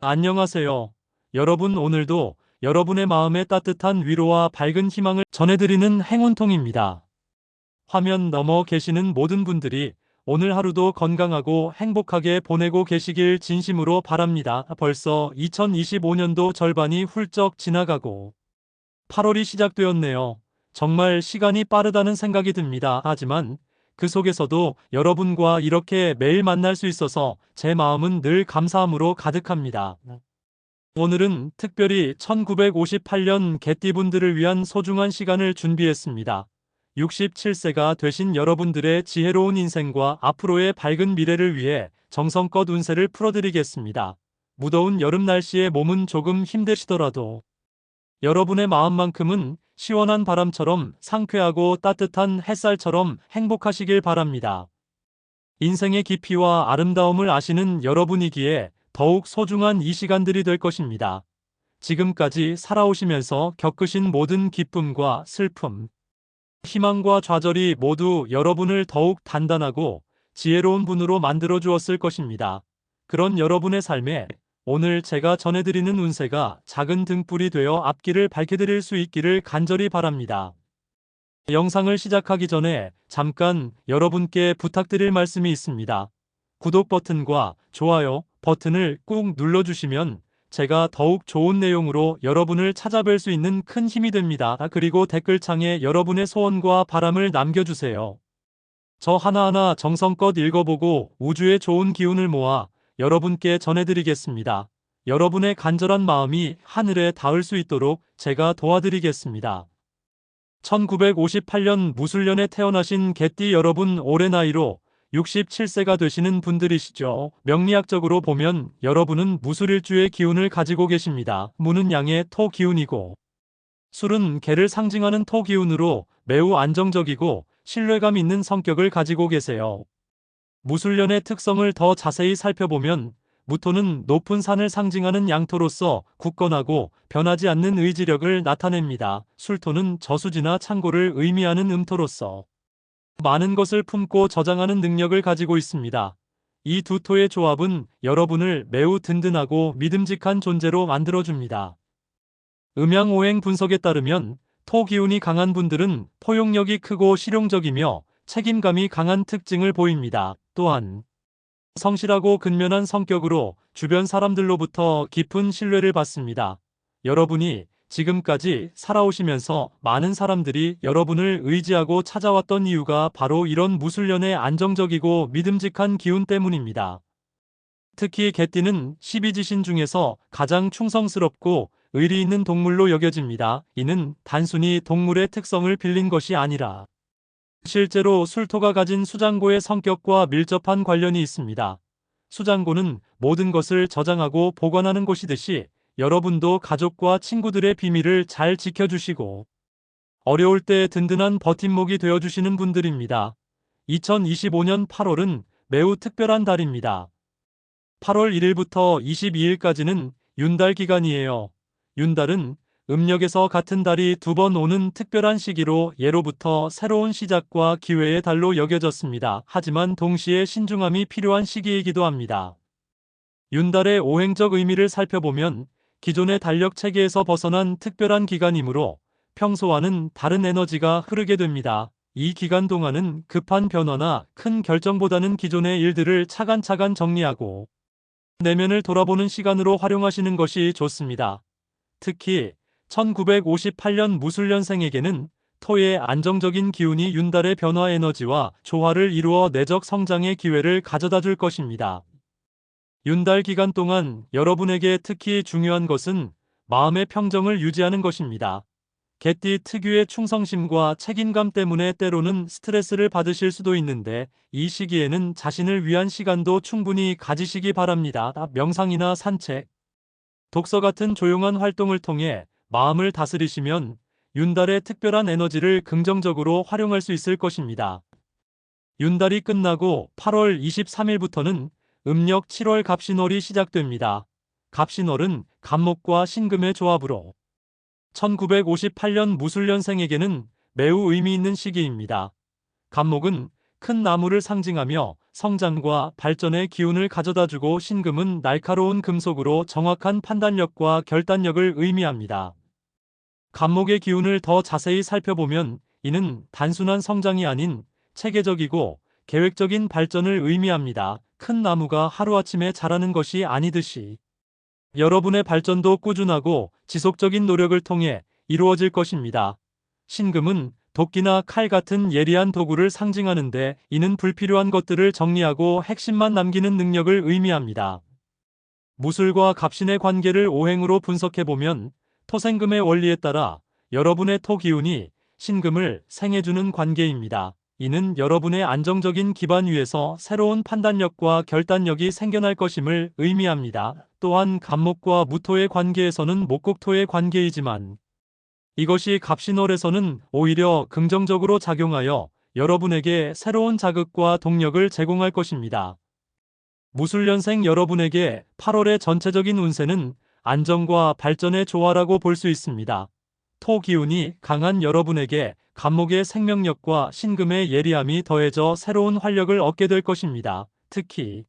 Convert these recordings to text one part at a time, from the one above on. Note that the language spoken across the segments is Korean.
안녕하세요. 여러분 오늘도 여러분의 마음에 따뜻한 위로와 밝은 희망을 전해드리는 행운통입니다. 화면 넘어 계시는 모든 분들이 오늘 하루도 건강하고 행복하게 보내고 계시길 진심으로 바랍니다. 벌써 2025년도 절반이 훌쩍 지나가고 8월이 시작되었네요. 정말 시간이 빠르다는 생각이 듭니다. 하지만 그 속에서도 여러분과 이렇게 매일 만날 수 있어서 제 마음은 늘 감사함으로 가득합니다. 오늘은 특별히 1958년 개띠분들을 위한 소중한 시간을 준비했습니다. 67세가 되신 여러분들의 지혜로운 인생과 앞으로의 밝은 미래를 위해 정성껏 운세를 풀어드리겠습니다. 무더운 여름 날씨에 몸은 조금 힘드시더라도 여러분의 마음만큼은 시원한 바람처럼 상쾌하고 따뜻한 햇살처럼 행복하시길 바랍니다. 인생의 깊이와 아름다움을 아시는 여러분이기에 더욱 소중한 이 시간들이 될 것입니다. 지금까지 살아오시면서 겪으신 모든 기쁨과 슬픔, 희망과 좌절이 모두 여러분을 더욱 단단하고 지혜로운 분으로 만들어 주었을 것입니다. 그런 여러분의 삶에 오늘 제가 전해드리는 운세가 작은 등불이 되어 앞길을 밝혀드릴 수 있기를 간절히 바랍니다. 영상을 시작하기 전에 잠깐 여러분께 부탁드릴 말씀이 있습니다. 구독 버튼과 좋아요 버튼을 꾹 눌러주시면 제가 더욱 좋은 내용으로 여러분을 찾아뵐 수 있는 큰 힘이 됩니다. 그리고 댓글창에 여러분의 소원과 바람을 남겨주세요. 저 하나하나 정성껏 읽어보고 우주의 좋은 기운을 모아 여러분께 전해드리겠습니다. 여러분의 간절한 마음이 하늘에 닿을 수 있도록 제가 도와드리겠습니다. 1958년 무술년에 태어나신 개띠 여러분 올해 나이로 67세가 되시는 분들이시죠. 명리학적으로 보면 여러분은 무술일주의 기운을 가지고 계십니다. 무는 양의 토 기운이고 술은 개를 상징하는 토 기운으로 매우 안정적이고 신뢰감 있는 성격을 가지고 계세요. 무술년의 특성을 더 자세히 살펴보면 무토는 높은 산을 상징하는 양토로서 굳건하고 변하지 않는 의지력을 나타냅니다. 술토는 저수지나 창고를 의미하는 음토로서 많은 것을 품고 저장하는 능력을 가지고 있습니다. 이 두 토의 조합은 여러분을 매우 든든하고 믿음직한 존재로 만들어줍니다. 음양오행 분석에 따르면 토 기운이 강한 분들은 포용력이 크고 실용적이며 책임감이 강한 특징을 보입니다. 또한 성실하고 근면한 성격으로 주변 사람들로부터 깊은 신뢰를 받습니다. 여러분이 지금까지 살아오시면서 많은 사람들이 여러분을 의지하고 찾아왔던 이유가 바로 이런 무술년의 안정적이고 믿음직한 기운 때문입니다. 특히 개띠는 12지신 중에서 가장 충성스럽고 의리 있는 동물로 여겨집니다. 이는 단순히 동물의 특성을 빌린 것이 아니라 실제로 술토가 가진 수장고의 성격과 밀접한 관련이 있습니다. 수장고는 모든 것을 저장하고 보관하는 곳이듯이 여러분도 가족과 친구들의 비밀을 잘 지켜주시고 어려울 때 든든한 버팀목이 되어주시는 분들입니다. 2025년 8월은 매우 특별한 달입니다. 8월 1일부터 22일까지는 윤달 기간이에요. 윤달은 음력에서 같은 달이 두 번 오는 특별한 시기로 예로부터 새로운 시작과 기회의 달로 여겨졌습니다. 하지만 동시에 신중함이 필요한 시기이기도 합니다. 윤달의 오행적 의미를 살펴보면 기존의 달력 체계에서 벗어난 특별한 기간이므로 평소와는 다른 에너지가 흐르게 됩니다. 이 기간 동안은 급한 변화나 큰 결정보다는 기존의 일들을 차간차간 정리하고 내면을 돌아보는 시간으로 활용하시는 것이 좋습니다. 특히 1958년 무술년생에게는 토의 안정적인 기운이 윤달의 변화 에너지와 조화를 이루어 내적 성장의 기회를 가져다 줄 것입니다. 윤달 기간 동안 여러분에게 특히 중요한 것은 마음의 평정을 유지하는 것입니다. 개띠 특유의 충성심과 책임감 때문에 때로는 스트레스를 받으실 수도 있는데 이 시기에는 자신을 위한 시간도 충분히 가지시기 바랍니다. 명상이나 산책, 독서 같은 조용한 활동을 통해 마음을 다스리시면 윤달의 특별한 에너지를 긍정적으로 활용할 수 있을 것입니다. 윤달이 끝나고 8월 23일부터는 음력 7월 갑신월이 시작됩니다. 갑신월은 갑목과 신금의 조합으로 1958년 무술년생에게는 매우 의미 있는 시기입니다. 갑목은 큰 나무를 상징하며 성장과 발전의 기운을 가져다주고 신금은 날카로운 금속으로 정확한 판단력과 결단력을 의미합니다. 간목의 기운을 더 자세히 살펴보면 이는 단순한 성장이 아닌 체계적이고 계획적인 발전을 의미합니다. 큰 나무가 하루아침에 자라는 것이 아니듯이 여러분의 발전도 꾸준하고 지속적인 노력을 통해 이루어질 것입니다. 신금은 도끼나 칼 같은 예리한 도구를 상징하는데 이는 불필요한 것들을 정리하고 핵심만 남기는 능력을 의미합니다. 무술과 갑신의 관계를 오행으로 분석해보면 토생금의 원리에 따라 여러분의 토 기운이 신금을 생해주는 관계입니다. 이는 여러분의 안정적인 기반 위에서 새로운 판단력과 결단력이 생겨날 것임을 의미합니다. 또한 갑목과 무토의 관계에서는 목국토의 관계이지만 이것이 갑신월에서는 오히려 긍정적으로 작용하여 여러분에게 새로운 자극과 동력을 제공할 것입니다. 무술년생 여러분에게 8월의 전체적인 운세는 안정과 발전의 조화라고 볼 수 있습니다. 토 기운이 강한 여러분에게 간목의 생명력과 신금의 예리함이 더해져 새로운 활력을 얻게 될 것입니다. 특히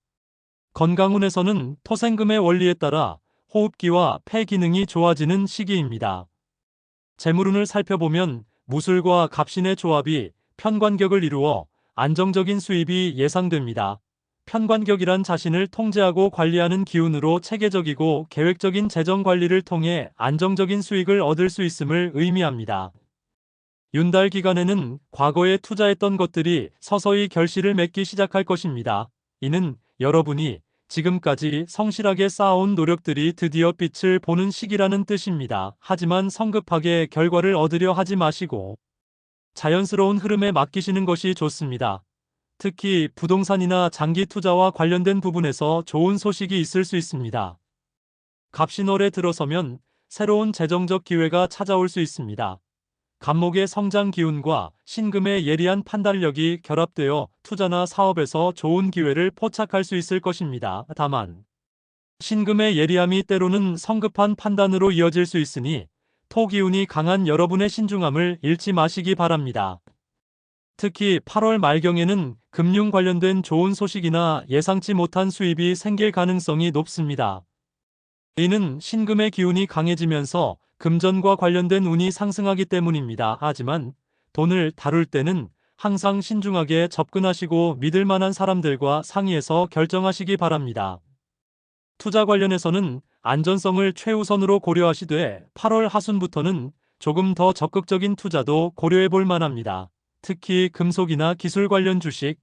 건강운에서는 토생금의 원리에 따라 호흡기와 폐 기능이 좋아지는 시기입니다. 재물운을 살펴보면 무술과 갑신의 조합이 편관격을 이루어 안정적인 수입이 예상됩니다. 편관격이란 자신을 통제하고 관리하는 기운으로 체계적이고 계획적인 재정 관리를 통해 안정적인 수익을 얻을 수 있음을 의미합니다. 윤달 기간에는 과거에 투자했던 것들이 서서히 결실을 맺기 시작할 것입니다. 이는 여러분이 지금까지 성실하게 쌓아온 노력들이 드디어 빛을 보는 시기라는 뜻입니다. 하지만 성급하게 결과를 얻으려 하지 마시고 자연스러운 흐름에 맡기시는 것이 좋습니다. 특히 부동산이나 장기 투자와 관련된 부분에서 좋은 소식이 있을 수 있습니다. 갑신월에 들어서면 새로운 재정적 기회가 찾아올 수 있습니다. 간목의 성장 기운과 신금의 예리한 판단력이 결합되어 투자나 사업에서 좋은 기회를 포착할 수 있을 것입니다. 다만 신금의 예리함이 때로는 성급한 판단으로 이어질 수 있으니 토 기운이 강한 여러분의 신중함을 잃지 마시기 바랍니다. 특히 8월 말경에는 금융 관련된 좋은 소식이나 예상치 못한 수입이 생길 가능성이 높습니다. 이는 신금의 기운이 강해지면서 금전과 관련된 운이 상승하기 때문입니다. 하지만 돈을 다룰 때는 항상 신중하게 접근하시고 믿을 만한 사람들과 상의해서 결정하시기 바랍니다. 투자 관련해서는 안전성을 최우선으로 고려하시되 8월 하순부터는 조금 더 적극적인 투자도 고려해 볼 만합니다. 특히 금속이나 기술 관련 주식,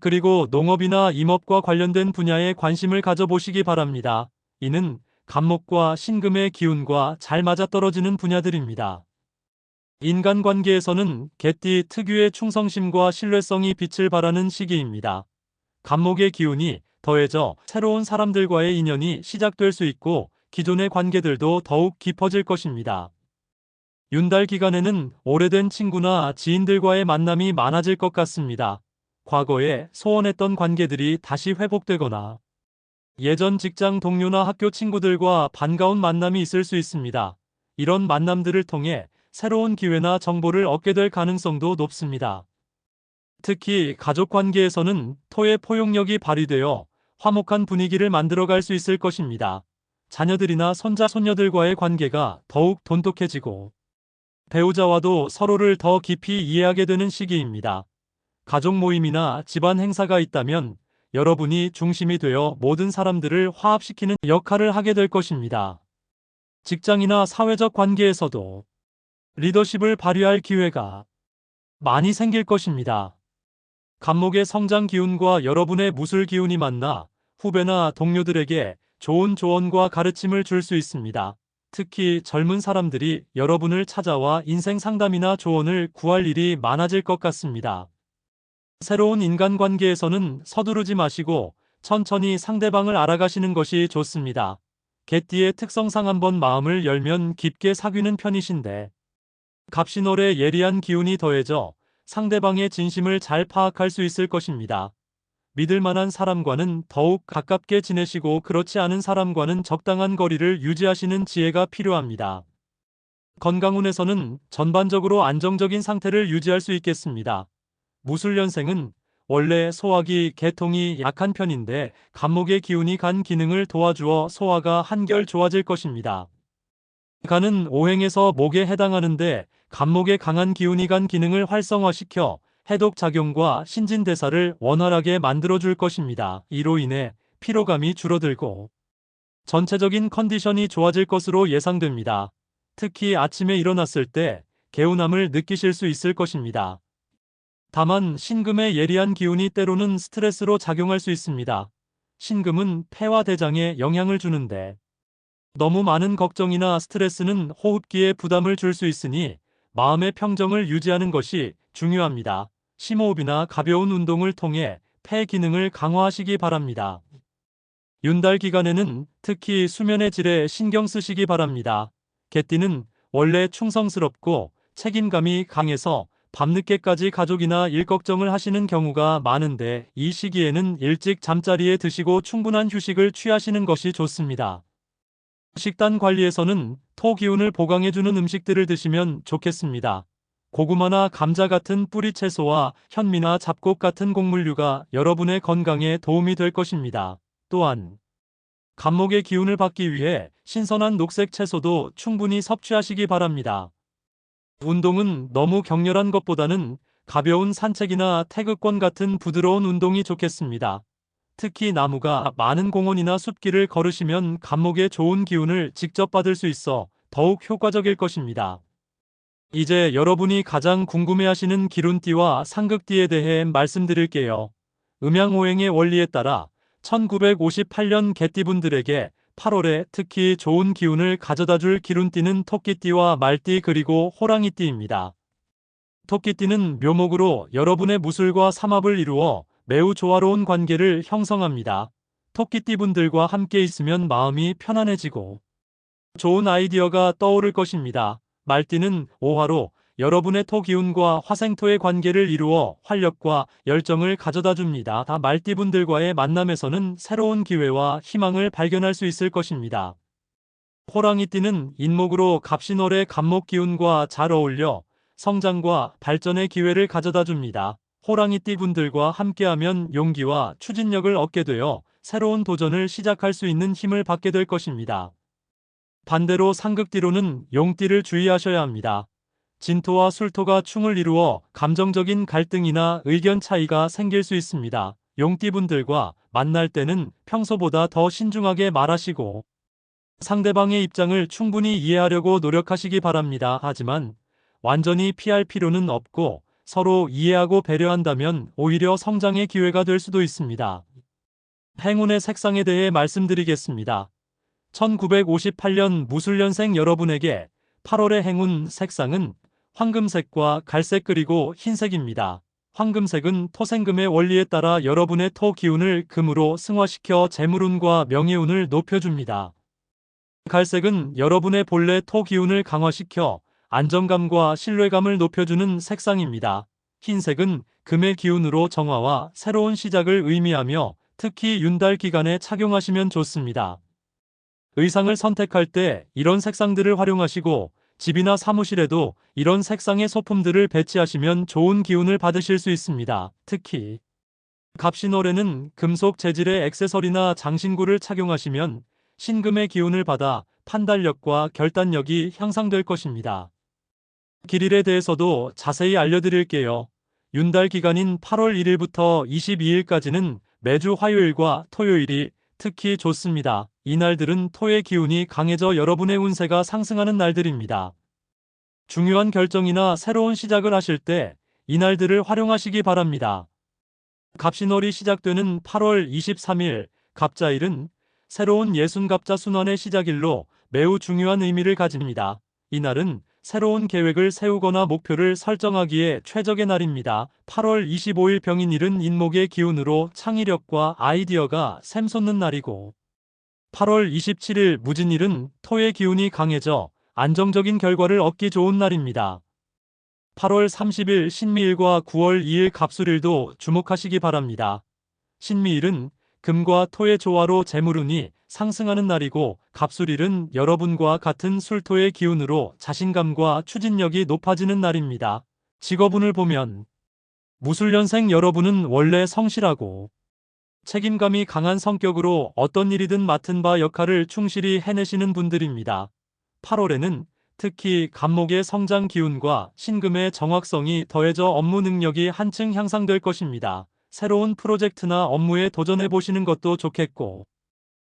그리고 농업이나 임업과 관련된 분야에 관심을 가져보시기 바랍니다. 이는 간목과 신금의 기운과 잘 맞아떨어지는 분야들입니다. 인간관계에서는 개띠 특유의 충성심과 신뢰성이 빛을 발하는 시기입니다. 간목의 기운이 더해져 새로운 사람들과의 인연이 시작될 수 있고 기존의 관계들도 더욱 깊어질 것입니다. 윤달 기간에는 오래된 친구나 지인들과의 만남이 많아질 것 같습니다. 과거에 소원했던 관계들이 다시 회복되거나 예전 직장 동료나 학교 친구들과 반가운 만남이 있을 수 있습니다. 이런 만남들을 통해 새로운 기회나 정보를 얻게 될 가능성도 높습니다. 특히 가족 관계에서는 토의 포용력이 발휘되어 화목한 분위기를 만들어갈 수 있을 것입니다. 자녀들이나 손자, 손녀들과의 관계가 더욱 돈독해지고 배우자와도 서로를 더 깊이 이해하게 되는 시기입니다. 가족 모임이나 집안 행사가 있다면 여러분이 중심이 되어 모든 사람들을 화합시키는 역할을 하게 될 것입니다. 직장이나 사회적 관계에서도 리더십을 발휘할 기회가 많이 생길 것입니다. 간목의 성장 기운과 여러분의 무술 기운이 만나 후배나 동료들에게 좋은 조언과 가르침을 줄 수 있습니다. 특히 젊은 사람들이 여러분을 찾아와 인생 상담이나 조언을 구할 일이 많아질 것 같습니다. 새로운 인간관계에서는 서두르지 마시고 천천히 상대방을 알아가시는 것이 좋습니다. 개띠의 특성상 한번 마음을 열면 깊게 사귀는 편이신데 갑신월의 예리한 기운이 더해져 상대방의 진심을 잘 파악할 수 있을 것입니다. 믿을 만한 사람과는 더욱 가깝게 지내시고 그렇지 않은 사람과는 적당한 거리를 유지하시는 지혜가 필요합니다. 건강운에서는 전반적으로 안정적인 상태를 유지할 수 있겠습니다. 무술년생은 원래 소화기 개통이 약한 편인데 간목의 기운이 간 기능을 도와주어 소화가 한결 좋아질 것입니다. 간은 오행에서 목에 해당하는데 간목에 강한 기운이 간 기능을 활성화시켜 해독 작용과 신진대사를 원활하게 만들어줄 것입니다. 이로 인해 피로감이 줄어들고 전체적인 컨디션이 좋아질 것으로 예상됩니다. 특히 아침에 일어났을 때 개운함을 느끼실 수 있을 것입니다. 다만 신금의 예리한 기운이 때로는 스트레스로 작용할 수 있습니다. 신금은 폐와 대장에 영향을 주는데 너무 많은 걱정이나 스트레스는 호흡기에 부담을 줄 수 있으니 마음의 평정을 유지하는 것이 중요합니다. 심호흡이나 가벼운 운동을 통해 폐 기능을 강화하시기 바랍니다. 윤달 기간에는 특히 수면의 질에 신경 쓰시기 바랍니다. 개띠는 원래 충성스럽고 책임감이 강해서 밤늦게까지 가족이나 일 걱정을 하시는 경우가 많은데 이 시기에는 일찍 잠자리에 드시고 충분한 휴식을 취하시는 것이 좋습니다. 식단 관리에서는 토 기운을 보강해주는 음식들을 드시면 좋겠습니다. 고구마나 감자 같은 뿌리 채소와 현미나 잡곡 같은 곡물류가 여러분의 건강에 도움이 될 것입니다. 또한 간목의 기운을 받기 위해 신선한 녹색 채소도 충분히 섭취하시기 바랍니다. 운동은 너무 격렬한 것보다는 가벼운 산책이나 태극권 같은 부드러운 운동이 좋겠습니다. 특히 나무가 많은 공원이나 숲길을 걸으시면 간목의 좋은 기운을 직접 받을 수 있어 더욱 효과적일 것입니다. 이제 여러분이 가장 궁금해하시는 기룬띠와 상극띠에 대해 말씀드릴게요. 음양오행의 원리에 따라 1958년 개띠분들에게 8월에 특히 좋은 기운을 가져다 줄 기룬띠는 토끼띠와 말띠 그리고 호랑이띠입니다. 토끼띠는 묘목으로 여러분의 무술과 삼합을 이루어 매우 조화로운 관계를 형성합니다. 토끼띠 분들과 함께 있으면 마음이 편안해지고 좋은 아이디어가 떠오를 것입니다. 말띠는 오화로 여러분의 토 기운과 화생토의 관계를 이루어 활력과 열정을 가져다 줍니다. 다 말띠분들과의 만남에서는 새로운 기회와 희망을 발견할 수 있을 것입니다. 호랑이띠는 인목으로 갑신월의 갑목 기운과 잘 어울려 성장과 발전의 기회를 가져다 줍니다. 호랑이띠 분들과 함께하면 용기와 추진력을 얻게 되어 새로운 도전을 시작할 수 있는 힘을 받게 될 것입니다. 반대로 상극띠로는 용띠를 주의하셔야 합니다. 진토와 술토가 충을 이루어 감정적인 갈등이나 의견 차이가 생길 수 있습니다. 용띠분들과 만날 때는 평소보다 더 신중하게 말하시고 상대방의 입장을 충분히 이해하려고 노력하시기 바랍니다. 하지만 완전히 피할 필요는 없고 서로 이해하고 배려한다면 오히려 성장의 기회가 될 수도 있습니다. 행운의 색상에 대해 말씀드리겠습니다. 1958년 무술년생 여러분에게 8월의 행운 색상은 황금색과 갈색 그리고 흰색입니다. 황금색은 토생금의 원리에 따라 여러분의 토 기운을 금으로 승화시켜 재물운과 명예운을 높여줍니다. 갈색은 여러분의 본래 토 기운을 강화시켜 안정감과 신뢰감을 높여주는 색상입니다. 흰색은 금의 기운으로 정화와 새로운 시작을 의미하며 특히 윤달 기간에 착용하시면 좋습니다. 의상을 선택할 때 이런 색상들을 활용하시고 집이나 사무실에도 이런 색상의 소품들을 배치하시면 좋은 기운을 받으실 수 있습니다. 특히 갑신월에는 금속 재질의 액세서리나 장신구를 착용하시면 신금의 기운을 받아 판단력과 결단력이 향상될 것입니다. 길일에 대해서도 자세히 알려드릴게요. 윤달 기간인 8월 1일부터 22일까지는 매주 화요일과 토요일이 특히 좋습니다. 이날들은 토의 기운이 강해져 여러분의 운세가 상승하는 날들입니다. 중요한 결정이나 새로운 시작을 하실 때 이날들을 활용하시기 바랍니다. 갑신월이 시작되는 8월 23일 갑자일은 새로운 예순갑자 순환의 시작일로 매우 중요한 의미를 가집니다. 이날은 새로운 계획을 세우거나 목표를 설정하기에 최적의 날입니다. 8월 25일 병인일은 인목의 기운으로 창의력과 아이디어가 샘솟는 날이고 8월 27일 무진일은 토의 기운이 강해져 안정적인 결과를 얻기 좋은 날입니다. 8월 30일 신미일과 9월 2일 갑술일도 주목하시기 바랍니다. 신미일은 금과 토의 조화로 재물운이 상승하는 날이고 갑술일은 여러분과 같은 술토의 기운으로 자신감과 추진력이 높아지는 날입니다. 직업운을 보면 무술년생 여러분은 원래 성실하고 책임감이 강한 성격으로 어떤 일이든 맡은 바 역할을 충실히 해내시는 분들입니다. 8월에는 특히 간목의 성장 기운과 신금의 정확성이 더해져 업무 능력이 한층 향상될 것입니다. 새로운 프로젝트나 업무에 도전해 보시는 것도 좋겠고,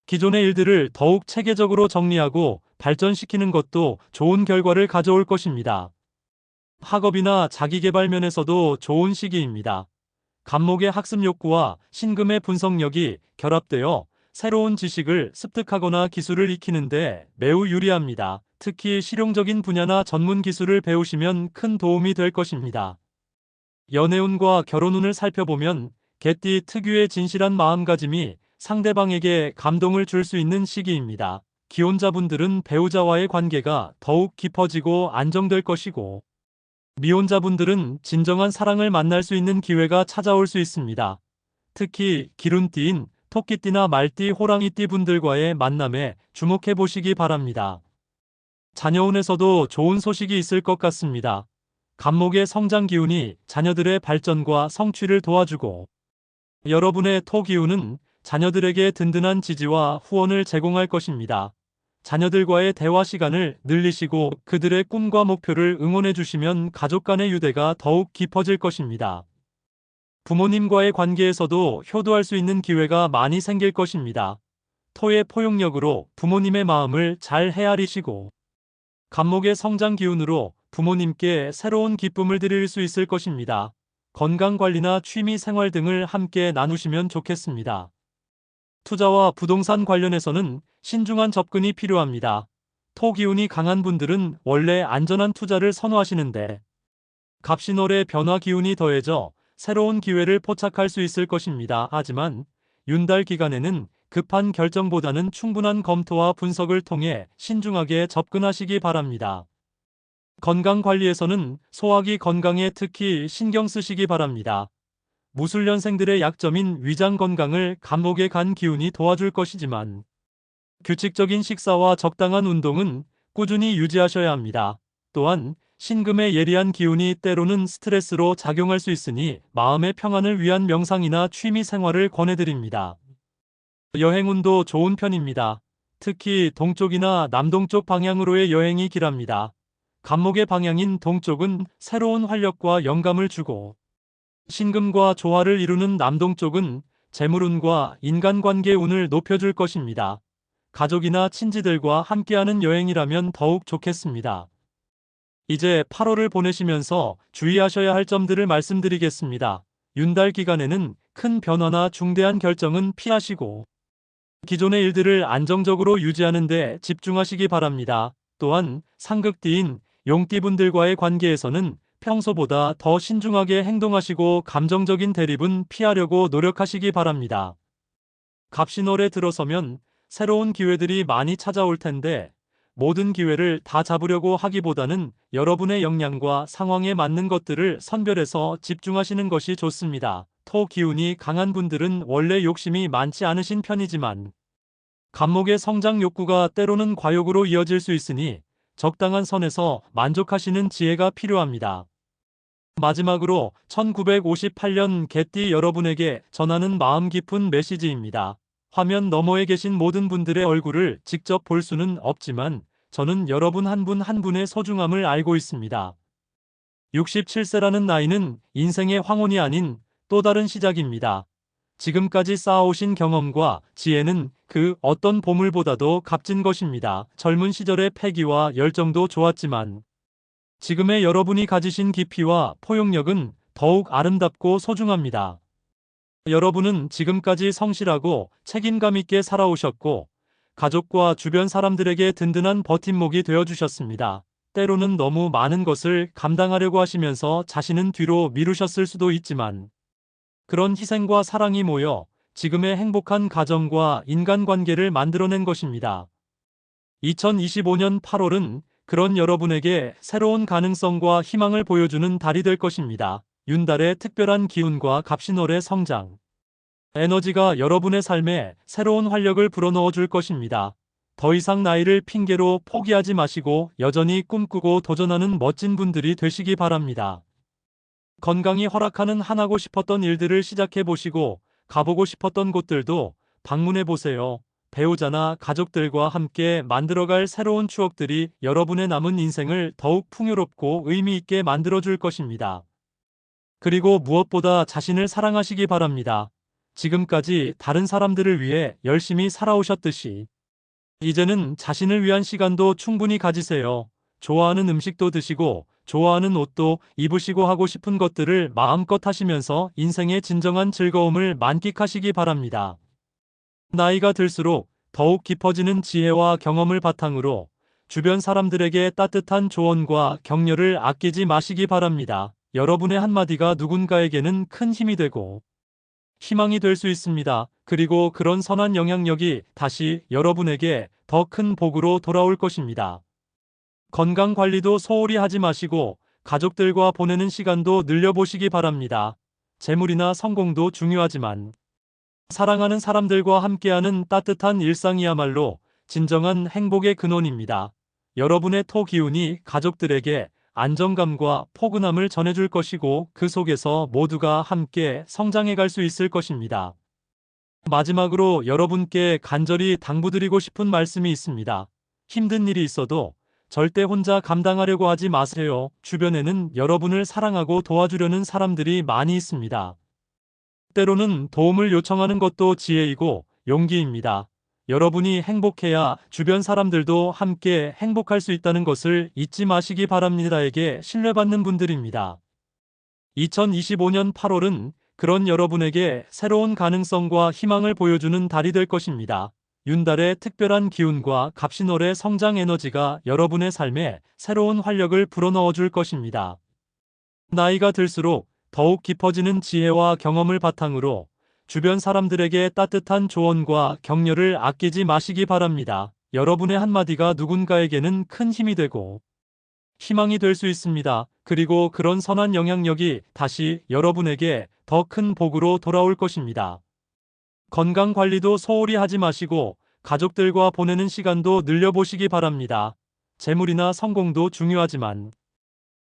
기존의 일들을 더욱 체계적으로 정리하고 발전시키는 것도 좋은 결과를 가져올 것입니다. 학업이나 자기개발 면에서도 좋은 시기입니다. 간목의 학습 욕구와 신금의 분석력이 결합되어 새로운 지식을 습득하거나 기술을 익히는데 매우 유리합니다. 특히 실용적인 분야나 전문 기술을 배우시면 큰 도움이 될 것입니다. 연애운과 결혼운을 살펴보면 개띠 특유의 진실한 마음가짐이 상대방에게 감동을 줄 수 있는 시기입니다. 기혼자분들은 배우자와의 관계가 더욱 깊어지고 안정될 것이고 미혼자분들은 진정한 사랑을 만날 수 있는 기회가 찾아올 수 있습니다. 특히 기룬띠인 토끼띠나 말띠, 호랑이띠 분들과의 만남에 주목해 보시기 바랍니다. 자녀운에서도 좋은 소식이 있을 것 같습니다. 간목의 성장 기운이 자녀들의 발전과 성취를 도와주고 여러분의 토 기운은 자녀들에게 든든한 지지와 후원을 제공할 것입니다. 자녀들과의 대화 시간을 늘리시고 그들의 꿈과 목표를 응원해 주시면 가족 간의 유대가 더욱 깊어질 것입니다. 부모님과의 관계에서도 효도할 수 있는 기회가 많이 생길 것입니다. 토의 포용력으로 부모님의 마음을 잘 헤아리시고 간목의 성장 기운으로 부모님께 새로운 기쁨을 드릴 수 있을 것입니다. 건강관리나 취미 생활 등을 함께 나누시면 좋겠습니다. 투자와 부동산 관련해서는 신중한 접근이 필요합니다. 토 기운이 강한 분들은 원래 안전한 투자를 선호하시는데 갑신월의 변화 기운이 더해져 새로운 기회를 포착할 수 있을 것입니다. 하지만 윤달 기간에는 급한 결정보다는 충분한 검토와 분석을 통해 신중하게 접근하시기 바랍니다. 건강 관리에서는 소화기 건강에 특히 신경 쓰시기 바랍니다. 무술년생들의 약점인 위장 건강을 감목에 간 기운이 도와줄 것이지만 규칙적인 식사와 적당한 운동은 꾸준히 유지하셔야 합니다. 또한 신금의 예리한 기운이 때로는 스트레스로 작용할 수 있으니 마음의 평안을 위한 명상이나 취미 생활을 권해드립니다. 여행운도 좋은 편입니다. 특히 동쪽이나 남동쪽 방향으로의 여행이 길합니다. 간목의 방향인 동쪽은 새로운 활력과 영감을 주고 신금과 조화를 이루는 남동쪽은 재물운과 인간관계 운을 높여줄 것입니다. 가족이나 친지들과 함께하는 여행이라면 더욱 좋겠습니다. 이제 8월을 보내시면서 주의하셔야 할 점들을 말씀드리겠습니다. 윤달 기간에는 큰 변화나 중대한 결정은 피하시고 기존의 일들을 안정적으로 유지하는 데 집중하시기 바랍니다. 또한 상극띠인 용띠분들과의 관계에서는 평소보다 더 신중하게 행동하시고 감정적인 대립은 피하려고 노력하시기 바랍니다. 갑신월에 들어서면 새로운 기회들이 많이 찾아올 텐데 모든 기회를 다 잡으려고 하기보다는 여러분의 역량과 상황에 맞는 것들을 선별해서 집중하시는 것이 좋습니다. 토 기운이 강한 분들은 원래 욕심이 많지 않으신 편이지만 간목의 성장 욕구가 때로는 과욕으로 이어질 수 있으니 적당한 선에서 만족하시는 지혜가 필요합니다. 마지막으로 1958년 개띠 여러분에게 전하는 마음 깊은 메시지입니다. 화면 너머에 계신 모든 분들의 얼굴을 직접 볼 수는 없지만 저는 여러분 한분한 분의 소중함을 알고 있습니다. 67세라는 나이는 인생의 황혼이 아닌 또 다른 시작입니다. 지금까지 쌓아오신 경험과 지혜는 그 어떤 보물보다도 값진 것입니다. 젊은 시절의 패기와 열정도 좋았지만 지금의 여러분이 가지신 깊이와 포용력은 더욱 아름답고 소중합니다. 여러분은 지금까지 성실하고 책임감 있게 살아오셨고 가족과 주변 사람들에게 든든한 버팀목이 되어주셨습니다. 때로는 너무 많은 것을 감당하려고 하시면서 자신은 뒤로 미루셨을 수도 있지만 그런 희생과 사랑이 모여 지금의 행복한 가정과 인간관계를 만들어낸 것입니다. 2025년 8월은 그런 여러분에게 새로운 가능성과 희망을 보여주는 달이 될 것입니다. 윤달의 특별한 기운과 갑신월의 성장. 에너지가 여러분의 삶에 새로운 활력을 불어넣어 줄 것입니다. 더 이상 나이를 핑계로 포기하지 마시고 여전히 꿈꾸고 도전하는 멋진 분들이 되시기 바랍니다. 건강이 허락하는 하나고 싶었던 일들을 시작해 보시고 가보고 싶었던 곳들도 방문해 보세요. 배우자나 가족들과 함께 만들어갈 새로운 추억들이 여러분의 남은 인생을 더욱 풍요롭고 의미 있게 만들어 줄 것입니다. 그리고 무엇보다 자신을 사랑하시기 바랍니다. 지금까지 다른 사람들을 위해 열심히 살아오셨듯이 이제는 자신을 위한 시간도 충분히 가지세요. 좋아하는 음식도 드시고 좋아하는 옷도 입으시고 하고 싶은 것들을 마음껏 하시면서 인생의 진정한 즐거움을 만끽하시기 바랍니다. 나이가 들수록 더욱 깊어지는 지혜와 경험을 바탕으로 주변 사람들에게 따뜻한 조언과 격려를 아끼지 마시기 바랍니다. 여러분의 한마디가 누군가에게는 큰 힘이 되고 희망이 될 수 있습니다. 그리고 그런 선한 영향력이 다시 여러분에게 더 큰 복으로 돌아올 것입니다. 건강 관리도 소홀히 하지 마시고 가족들과 보내는 시간도 늘려보시기 바랍니다. 재물이나 성공도 중요하지만 사랑하는 사람들과 함께하는 따뜻한 일상이야말로 진정한 행복의 근원입니다. 여러분의 토 기운이 가족들에게 안정감과 포근함을 전해줄 것이고 그 속에서 모두가 함께 성장해 갈 수 있을 것입니다. 마지막으로 여러분께 간절히 당부드리고 싶은 말씀이 있습니다. 힘든 일이 있어도 절대 혼자 감당하려고 하지 마세요. 주변에는 여러분을 사랑하고 도와주려는 사람들이 많이 있습니다. 때로는 도움을 요청하는 것도 지혜이고 용기입니다. 여러분이 행복해야 주변 사람들도 함께 행복할 수 있다는 것을 잊지 마시기 바랍니다에게 신뢰받는 분들입니다. 2025년 8월은 그런 여러분에게 새로운 가능성과 희망을 보여주는 달이 될 것입니다. 윤달의 특별한 기운과 갑신월의 성장 에너지가 여러분의 삶에 새로운 활력을 불어넣어 줄 것입니다. 나이가 들수록 더욱 깊어지는 지혜와 경험을 바탕으로 주변 사람들에게 따뜻한 조언과 격려를 아끼지 마시기 바랍니다. 여러분의 한마디가 누군가에게는 큰 힘이 되고 희망이 될 수 있습니다. 그리고 그런 선한 영향력이 다시 여러분에게 더 큰 복으로 돌아올 것입니다. 건강 관리도 소홀히 하지 마시고 가족들과 보내는 시간도 늘려보시기 바랍니다. 재물이나 성공도 중요하지만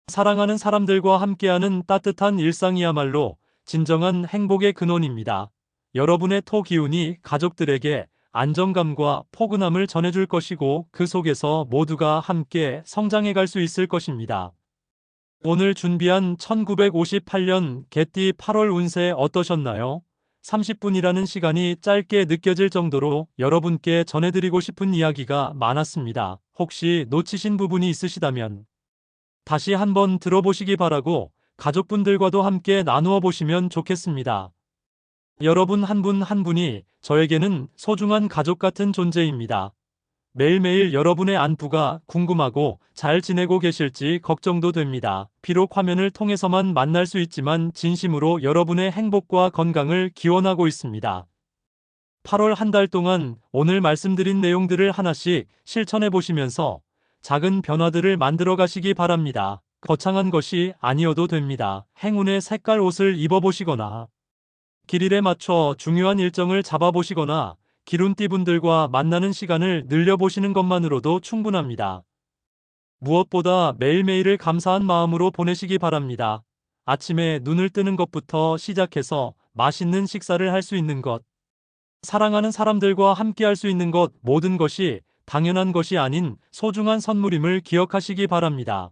사랑하는 사람들과 함께하는 따뜻한 일상이야말로 진정한 행복의 근원입니다. 여러분의 토 기운이 가족들에게 안정감과 포근함을 전해줄 것이고 그 속에서 모두가 함께 성장해 갈 수 있을 것입니다. 오늘 준비한 1958년 개띠 8월 운세 어떠셨나요? 30분이라는 시간이 짧게 느껴질 정도로 여러분께 전해드리고 싶은 이야기가 많았습니다. 혹시 놓치신 부분이 있으시다면 다시 한번 들어보시기 바라고 가족분들과도 함께 나누어 보시면 좋겠습니다. 여러분 한분한 분이 저에게는 소중한 가족 같은 존재입니다. 매일매일 여러분의 안부가 궁금하고 잘 지내고 계실지 걱정도 됩니다. 비록 화면을 통해서만 만날 수 있지만 진심으로 여러분의 행복과 건강을 기원하고 있습니다. 8월 한 달 동안 오늘 말씀드린 내용들을 하나씩 실천해 보시면서 작은 변화들을 만들어 가시기 바랍니다. 거창한 것이 아니어도 됩니다. 행운의 색깔 옷을 입어보시거나 길일에 맞춰 중요한 일정을 잡아보시거나 기룬띠분들과 만나는 시간을 늘려보시는 것만으로도 충분합니다. 무엇보다 매일매일을 감사한 마음으로 보내시기 바랍니다. 아침에 눈을 뜨는 것부터 시작해서 맛있는 식사를 할 수 있는 것, 사랑하는 사람들과 함께 할 수 있는 것 모든 것이 당연한 것이 아닌 소중한 선물임을 기억하시기 바랍니다.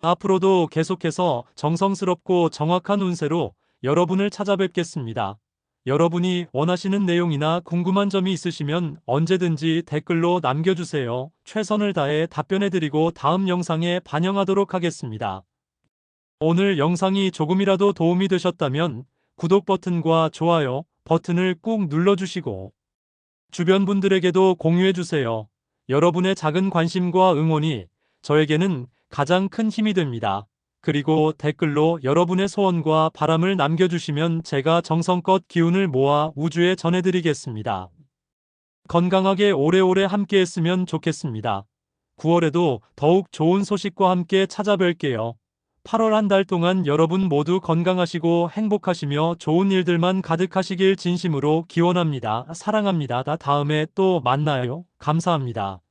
앞으로도 계속해서 정성스럽고 정확한 운세로 여러분을 찾아뵙겠습니다. 여러분이 원하시는 내용이나 궁금한 점이 있으시면 언제든지 댓글로 남겨주세요. 최선을 다해 답변해드리고 다음 영상에 반영하도록 하겠습니다. 오늘 영상이 조금이라도 도움이 되셨다면 구독 버튼과 좋아요 버튼을 꾹 눌러주시고 주변 분들에게도 공유해주세요. 여러분의 작은 관심과 응원이 저에게는 가장 큰 힘이 됩니다. 그리고 댓글로 여러분의 소원과 바람을 남겨주시면 제가 정성껏 기운을 모아 우주에 전해드리겠습니다. 건강하게 오래오래 함께 했으면 좋겠습니다. 9월에도 더욱 좋은 소식과 함께 찾아뵐게요. 8월 한 달 동안 여러분 모두 건강하시고 행복하시며 좋은 일들만 가득하시길 진심으로 기원합니다. 사랑합니다. 다음에 또 만나요. 감사합니다.